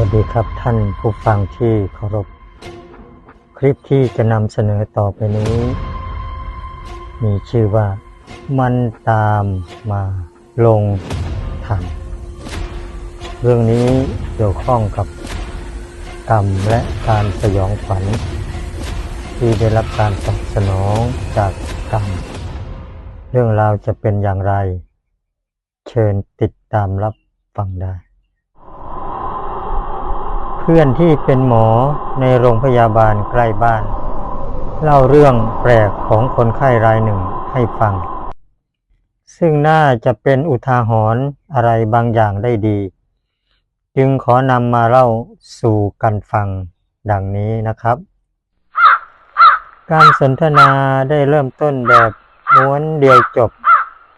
วัสดีครับท่านผู้ฟังที่เคารพ คลิปที่จะนำเสนอต่อไปนี้ มีชื่อว่า มันตามมาลงทันเรื่องนี้เกี่ยวข้องกับกรรมและการสยองขวัญที่ได้รับการตอบสนองจากกรรม เรื่องราวจะเป็นอย่างไร เชิญติดตามรับฟังได้ เพื่อนที่เป็นหมอในโรงพยาบาลใกล้บ้าน เล่าเรื่องแปลกของคนไข้รายหนึ่งให้ฟัง ซึ่งน่าจะเป็นอุทาหรณ์อะไรบางอย่างได้ดี จึงขอนำมาเล่าสู่กันฟังดังนี้นะครับ การสนทนาได้เริ่มต้นแบบม้วนเดียวจบ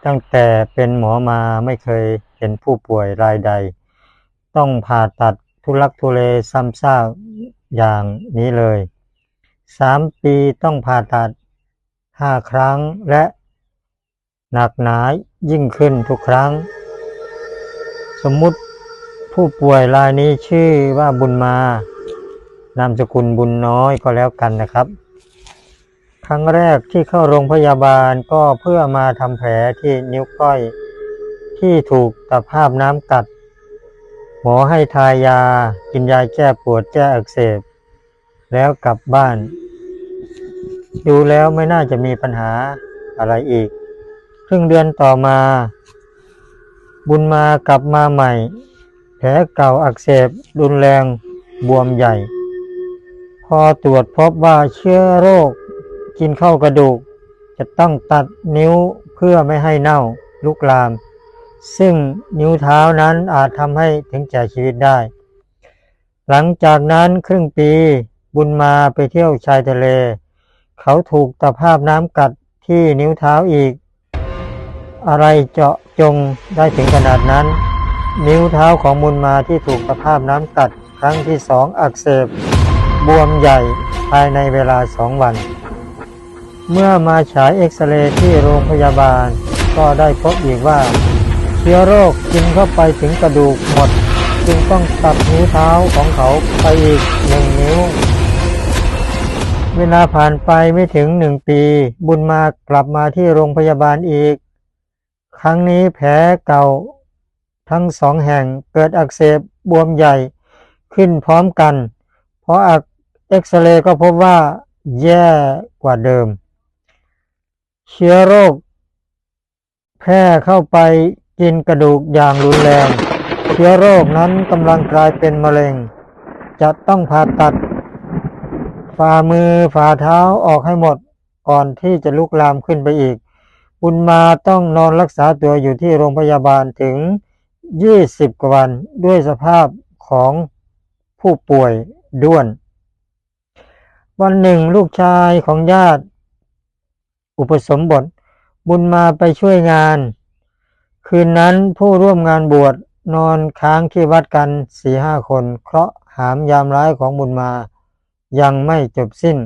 ตั้งแต่เป็นหมอมาไม่เคยเห็นผู้ป่วยรายใด ต้องผ่าตัด ทุลักทุเลซ้ำซากอย่างนี้เลยสามปีต้องผ่าตัดห้าครั้งและหนักหนายิ่งขึ้นทุกครั้ง สมมุติผู้ป่วยรายนี้ชื่อว่าบุญมานามสกุลบุญน้อยก็แล้วกันนะครับ ครั้งแรกที่เข้าโรงพยาบาลก็เพื่อมาทำแผลที่นิ้วก้อย ที่ถูกตะภาพน้ำกัด หมอให้ทายา กินยาแก้ปวดแก้อักเสบ แล้วกลับบ้าน ดูแล้วไม่น่าจะมีปัญหาอะไรอีก ครึ่งเดือนต่อมา บุญมากลับมาใหม่ แผลเก่าอักเสบรุนแรงบวมใหญ่ พอตรวจพบว่าเชื้อโรค กินเข้ากระดูก จะต้องตัดนิ้วเพื่อไม่ให้เน่าลุกลาม ซึ่งนิ้วเท้านั้นอาจทำให้ถึงแก่ชีวิตได้ หลังจากนั้นครึ่งปีบุญมาไปเที่ยวชายทะเล เขาถูกตะภาพน้ำกัดที่นิ้วเท้าอีก อะไรเจาะจงได้ถึงขนาดนั้น นิ้วเท้าของบุญมาที่ถูกตะภาพน้ำกัดครั้งที่สองอักเสบบวมใหญ่ภายในเวลาสองวัน เมื่อมาฉายเอ็กซเรย์ที่โรงพยาบาลก็ได้พบอีกว่า เชื้อโรคกินเข้าไปถึงกระดูกหมด จึงต้องตัดนิ้วเท้าของเขาไปอีกหนึ่งนิ้ว เวลาผ่านไปไม่ถึงหนึ่งปี บุญมากลับมาที่โรงพยาบาลอีก ครั้งนี้แผลเก่า ทั้งสองแห่งเกิดอักเสบบวมใหญ่ขึ้นพร้อมกัน เพราะอักเอ็กซเรย์ก็พบว่าแย่กว่าเดิม เชื้อโรค แพร่เข้าไป กินกระดูกอย่างรุนแรง เชื้อโรคนั้นกำลังกลายเป็นมะเร็ง จะต้องผ่าตัด ฝ่ามือฝ่าเท้าออกให้หมดก่อนที่จะลุกลามขึ้นไปอีก บุญมาต้องนอนรักษาตัวอยู่ที่โรงพยาบาลถึง 20 กว่าวันด้วยสภาพของผู้ป่วยด้วน วันหนึ่งลูกชายของญาติ อุปสมบท บุญมาไปช่วยงาน คืนนั้นผู้ร่วมงานบวชนอนค้างที่วัดกันสี่ห้าคน เคราะห์หามยามร้ายของบุญมา ยังไม่จบสิ้น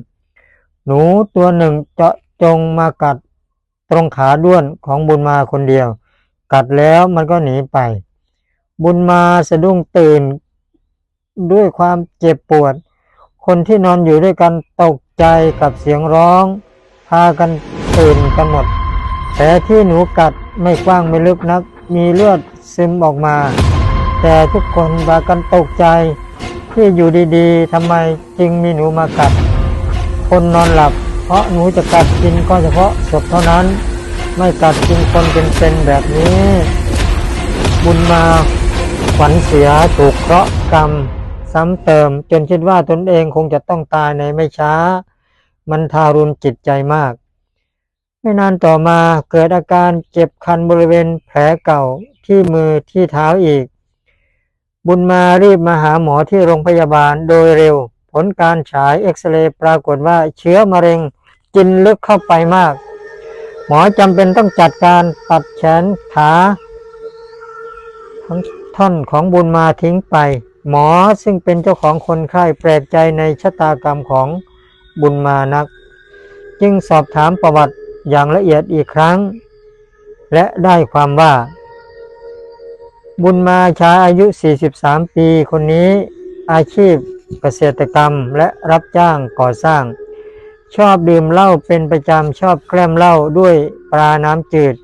หนูตัวหนึ่งเจาะจงมากัดตรงขาด้วนของบุญมาคนเดียว กัดแล้วมันก็หนีไป บุญมาสะดุ้งตื่นด้วยความเจ็บปวด คนที่นอนอยู่ด้วยกันตกใจกับเสียงร้อง พากันตื่นกันหมดแผลที่หนูกัดไม่กว้างไม่ลึกนัก มีเลือดซึมออกมา แต่ทุกคนพากันตกใจ ที่อยู่ดีๆทำไมจึงมีหนูมากัด คนนอนหลับ เพราะหนูจะกัดกินก็เฉพาะศพเท่านั้น ไม่กัดกินคนเป็นๆแบบนี้ บุญมาขวัญเสียถูกเคราะห์กรรม ซ้ำเติมจนคิดว่าตนเองคงจะต้องตายในไม่ช้า มันทารุณจิตใจมาก ไม่นานต่อมาเกิดอาการเจ็บคันบริเวณแผลเก่าที่มือที่เท้าอีก บุญมารีบมาหาหมอที่โรงพยาบาลโดยเร็ว ผลการฉายเอ็กซเรย์ปรากฏว่าเชื้อมะเร็งกินลึกเข้าไปมาก หมอจำเป็นต้องจัดการตัดแขนขาทั้งท่อนของบุญมาทิ้งไป หมอซึ่งเป็นเจ้าของคนไข้แปลกใจในชะตากรรมของบุญมานัก จึงสอบถามประวัติ อย่างละเอียดอีกครั้ง และได้ความว่า บุญมาชายอายุ 43 ปีคนนี้อาชีพเกษตรกรรมและรับจ้างก่อสร้าง ชอบดื่มเหล้าเป็นประจำชอบแกล้มเหล้าด้วยปลาน้ำจืด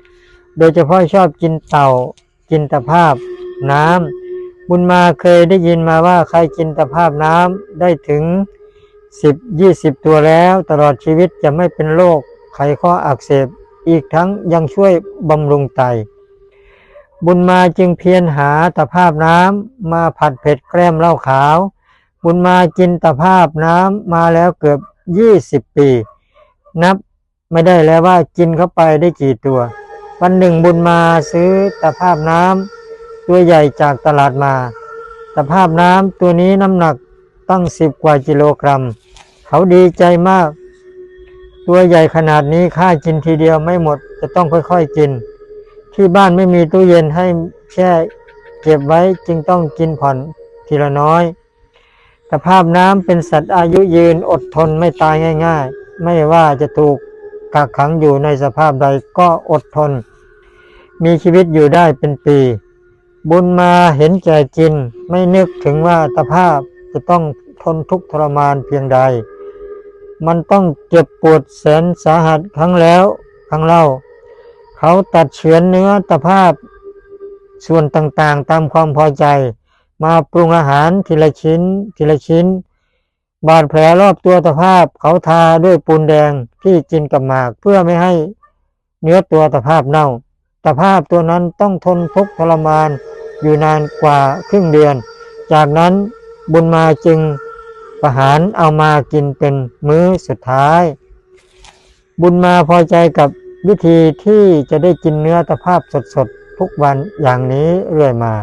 โดยเฉพาะชอบกินเต่า กินตะภาพน้ำบุญมาเคยได้ยินมาว่าใครกินตะภาพน้ำได้ถึงสิบยี่สิบตัวแล้ว ตลอดชีวิตจะไม่เป็นโรค ไขข้ออักเสบอีกทั้งยังช่วยบำรุงไต บุญมาจึงเพียรหาตะภาพน้ำมาผัดเผ็ดแกล้มเหล้าขาว บุญมากินตะภาพน้ำมาแล้วเกือบยี่สิบปี นับไม่ได้แล้วว่ากินเข้าไปได้กี่ตัว วันหนึ่งบุญมาซื้อตะภาพน้ำตัวใหญ่จากตลาดมาตะภาพน้ำตัวนี้น้ำหนักตั้งสิบกว่ากิโลกรัม เขาดีใจมาก ตัวใหญ่ขนาดนี้ข้ากินทีเดียวไม่หมด จะต้องค่อยๆกิน ที่บ้านไม่มีตู้เย็นให้แช่เก็บไว้จึงต้องกินผ่อนทีละน้อยตะภาพน้ำเป็นสัตว์อายุยืนอดทนไม่ตายง่าย ๆ ไม่ว่าจะถูกกักขังอยู่ในสภาพใดก็อดทน มีชีวิตอยู่ได้เป็นปี บุญมาเห็นแก่กิน ไม่นึกถึงว่าตภาพจะต้องทนทุกข์ทรมานเพียงใด มันต้องเจ็บปวดแสนสาหัสครั้งแล้วครั้งเล่า เขาตัดเฉือนเนื้อตะภาพ ส่วนต่างๆ ตามความพอใจ มาปรุงอาหารทีละชิ้นทีละชิ้น บาดแผลรอบตัวตะภาพ เขาทาด้วยปูนแดงที่กินกับหมากเพื่อไม่ให้เนื้อตัวตะภาพเน่าตะภาพตัวนั้นต้องทนทุกข์ทรมานอยู่นานกว่าครึ่งเดือน จากนั้นบุญมาจึง ประหารเอามากินเป็นมื้อสุดท้าย บุญมาพอใจกับวิธีที่จะได้กินเนื้อตะภาพสดๆ ทุกวันอย่างนี้เรื่อยมา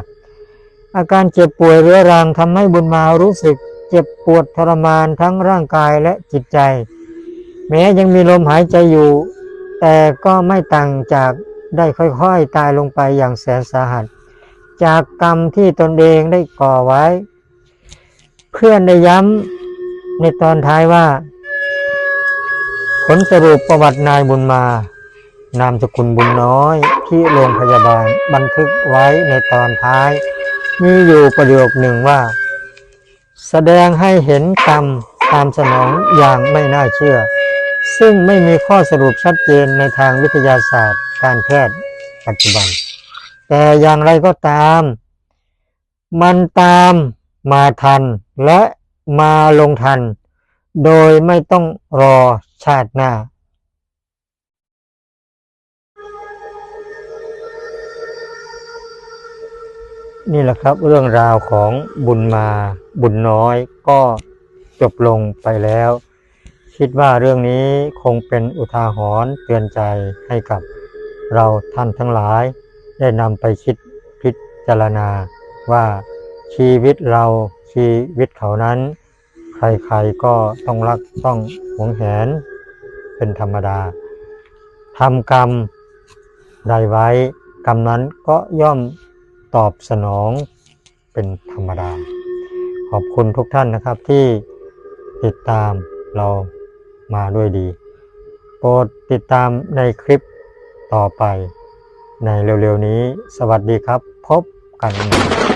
อาการเจ็บป่วยเรื้อรังทำให้บุญมารู้สึกเจ็บปวดทรมานทั้งร่างกายและจิตใจ แม้ยังมีลมหายใจอยู่ แต่ก็ไม่ต่างจากได้ค่อยๆ ตายลงไปอย่างแสนสาหัส จากกรรมที่ตนเองได้ก่อไว้ เพื่อนได้ย้ำในตอนท้ายว่า ผลสรุปประวัตินายบุญมา นามสกุลบุญน้อย ที่โรงพยาบาลบันทึกไว้ในตอนท้าย มีอยู่ประโยคหนึ่งว่า แสดงให้เห็นกรรมตามสนองอย่างไม่น่าเชื่อ ซึ่งไม่มีข้อสรุปชัดเจนในทางวิทยาศาสตร์ การแพทย์ปัจจุบัน แต่อย่างไรก็ตาม มันตาม มาทันและมาลงทัน โดยไม่ต้องรอชาติหน้านี่แหละครับเรื่องราวของบุญมาบุญน้อยก็จบลงไปแล้ว คิดว่าเรื่องนี้คงเป็นอุทาหรณ์เตือนใจให้กับเราท่านทั้งหลาย ได้นำไปคิดพิจารณาว่า ชีวิตเราชีวิตเขานั้น ใครๆก็ต้องรักต้องหวงแหน เป็นธรรมดาทำกรรมใดไว้ กรรมนั้นก็ย่อมตอบสนองเป็นธรรมดา ขอบคุณทุกท่านนะครับที่ติดตามเรามาด้วยดี โปรดติดตามในคลิปต่อไปในเร็วๆนี้ สวัสดีครับ พบกันใหม่